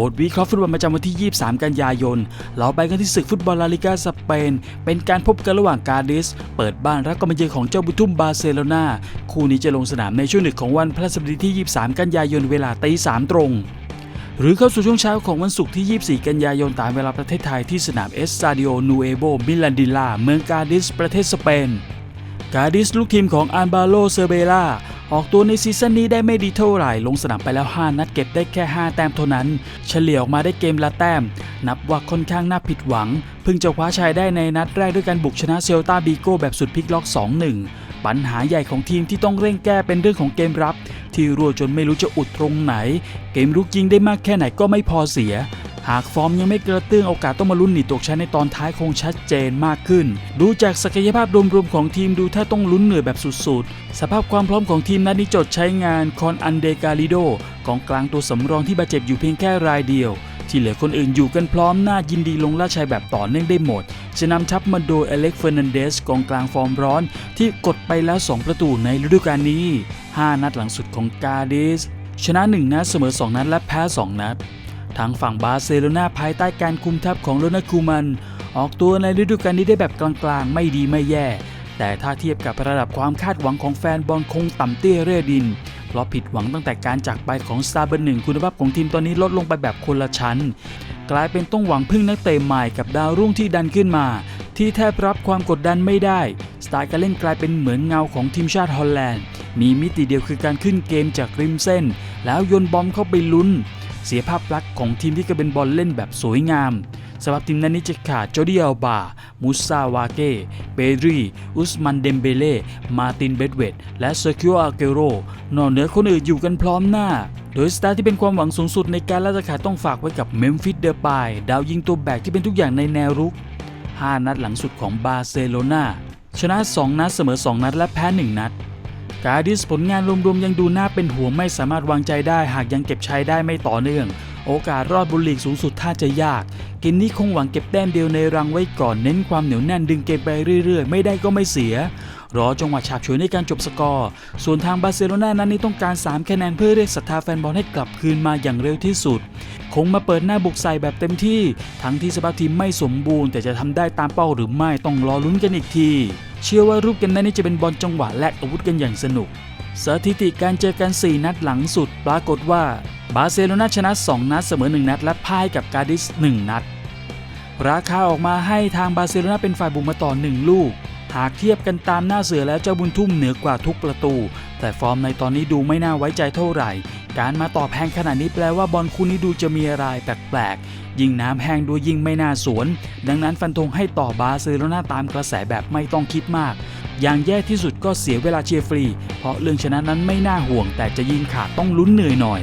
บทวิเคราะห์ฟุตบอลประจำวันที่ 23 กันยายน เราไปกันที่ศึกฟุตบอลลาลิกาสเปน เป็นการพบกันระหว่างกาดิส เปิดบ้านรับการมาเยือนของเจ้าบุทุ่มบาร์เซโลนา คู่นี้จะลงสนามในช่วงดึกของวันพฤหัสบดีที่ 23 กันยายนเวลาตี3ตรง หรือเข้าสู่ช่วงเช้าของวันศุกร์ที่ 24 กันยายนตามเวลาประเทศไทยที่สนามเอสซาดิโอนูเอโบมิลันดิลาเมืองกาดิส ประเทศสเปน กาดิสลูกทีมของอันบาโลเซเบล่าออกตัวในซีซั่นนี้ได้ไม่ดีเท่าไหร่ ลงสนามไปแล้ว 5 นัดเก็บได้แค่ 5 แต้มเท่านั้น เฉลี่ยออกมาได้เกมละแต้ม นับว่าค่อนข้างน่าผิดหวัง เพิ่งจะคว้าชัยได้ในนัดแรกด้วยการบุกชนะเซลตาบีโก้แบบสุดพลิกล็อก 2-1 ปัญหาใหญ่ของทีมที่ต้องเร่งแก้เป็นเรื่องของเกมรับ ที่รัวจนไม่รู้จะอุดตรงไหน เกมรุกยิงได้มากแค่ไหนก็ไม่พอเสีย หากฟอร์มยังไม่กระเตื้องโอกาสต้องมาลุ้นหนีตกชั้นในตอนท้ายคงชัดเจนมากขึ้น ดูจากศักยภาพรวมๆของทีมดูถ้าต้องลุ้นเหนื่อยแบบสุดๆ สภาพความพร้อมของทีมนัดนี้จดใช้งานคอนอันเดกาลิโดกองกลางตัวสำรองที่บาดเจ็บอยู่เพียงแค่รายเดียว ที่เหลือคนอื่นอยู่กันพร้อมน่ายินดีลงล่าชัยแบบต่อเนื่องได้หมด จะนำทัพมาโดยอเล็กเฟอร์นันเดสกองกลางฟอร์มร้อน ที่กดไปแล้ว 2 ประตูในฤดูกาลนี้ 5 นัดหลังสุดของกาดิสชนะ 1 นัดเสมอ 2 นัดและแพ้ 2 นัด ทางฝั่งบาร์เซโลนาภายใต้การคุมทัพของโรนัลคูมัน ออกตัวในฤดูกาลนี้ได้แบบกลางๆ ไม่ดีไม่แย่ แต่ถ้าเทียบกับระดับความคาดหวังของแฟนบอลคงต่ำเตี้ยเร่ดิน เพราะผิดหวังตั้งแต่การจากไปของสตาร์เบอร์หนึ่งคุณภาพของทีมตอนนี้ลดลงไปแบบคนละชั้น กลายเป็นต้องหวังพึ่งนักเตะใหม่กับดาวรุ่งที่ดันขึ้นมา ที่แทบรับความกดดันไม่ได้ สไตล์การเล่นกลายเป็นเหมือนเงาของทีมชาติฮอลแลนด์ มีมิติเดียวคือการขึ้นเกมจากริมเส้น แล้วโยนบอมเข้าไปลุ้น เสียภาพลักษณ์ของทีมที่กระเป็นบอลเล่นแบบสวยงามสำหรับทีมนั้นนี้จะขาดโจดิอัลบามุซาวาเก้เปดรี อุสมันเดมเบเล่ มาตินเบดเวตและเซอร์คิโออาเกโร นอกเหนือคนอื่นอยู่กันพร้อมหน้า โดยสตาร์ที่เป็นความหวังสูงสุดในการล่าตะขาต้องฝากไว้กับเมมฟิสเดอร์ปายดาวยิงตัวแบกที่เป็นทุกอย่างในแนวรุก 5 นัดหลังสุดของบาร์เซโลนาชนะ 2 นัดเสมอ 2 นัดและแพ้ 1 นัด การดิสผลงานรวมๆยังดูน่าเป็นห่วงไม่สามารถวางใจได้หากยังเก็บชัยได้ไม่ต่อเนื่อง โอกาสรอดบุลลีกสูงสุดท่าจะยาก กินนี้คงหวังเก็บแต้มเดียวในรังไว้ก่อนเน้นความเหนียวแน่นดึงเกมไปเรื่อยๆ ไม่ได้ก็ไม่เสีย รอจังหวะฉาบฉวยในการจบสกอร์ ส่วนทางบาร์เซโลนานั้นนี่ต้องการ 3 คะแนนเพื่อเรียกศรัทธาแฟนบอลให้กลับคืนมาอย่างเร็วที่สุด คงมาเปิดหน้าบุกใส่แบบเต็มที่ ทั้งที่สภาพทีมไม่สมบูรณ์ แต่จะทำได้ตามเป้าหรือไม่ต้องรอลุ้นกันอีกที เชื่อว่ารูปเกมนั้นนี่จะเป็นบอลจังหวะแลกอาวุธกันอย่างสนุก สถิติการเจอกัน 4 นัดหลังสุด ปรากฏว่าบาร์เซโลนาชนะ 2 นัดเสมอ 1 นัดและพ่ายกับกาดิส 1 นัด ราคาออกมาให้ทางบาร์เซโลนาเป็นฝ่ายบุกมาต่อ 1 ลูก หากเทียบกันตามหน้าเสือแล้วเจ้าบุญทุ่มเหนือกว่าทุกประตู แต่ฟอร์มในตอนนี้ดูไม่น่าไว้ใจเท่าไหร่ การมาต่อแพงขนาดนี้แปลว่าบอลคู่นี้ดูจะมีอะไรแปลกๆ ยิ่งน้ำแห้งด้วยยิ่งไม่น่าสวน ดังนั้นฟันธงให้ต่อบาร์เซโลนาตามกระแสแบบไม่ต้องคิดมาก อย่างแย่ที่สุดก็เสียเวลาเชียร์ฟรี เพราะเรื่องชนะนั้นไม่น่าห่วง แต่จะยิงขาดต้องลุ้นเหนื่อยหน่อย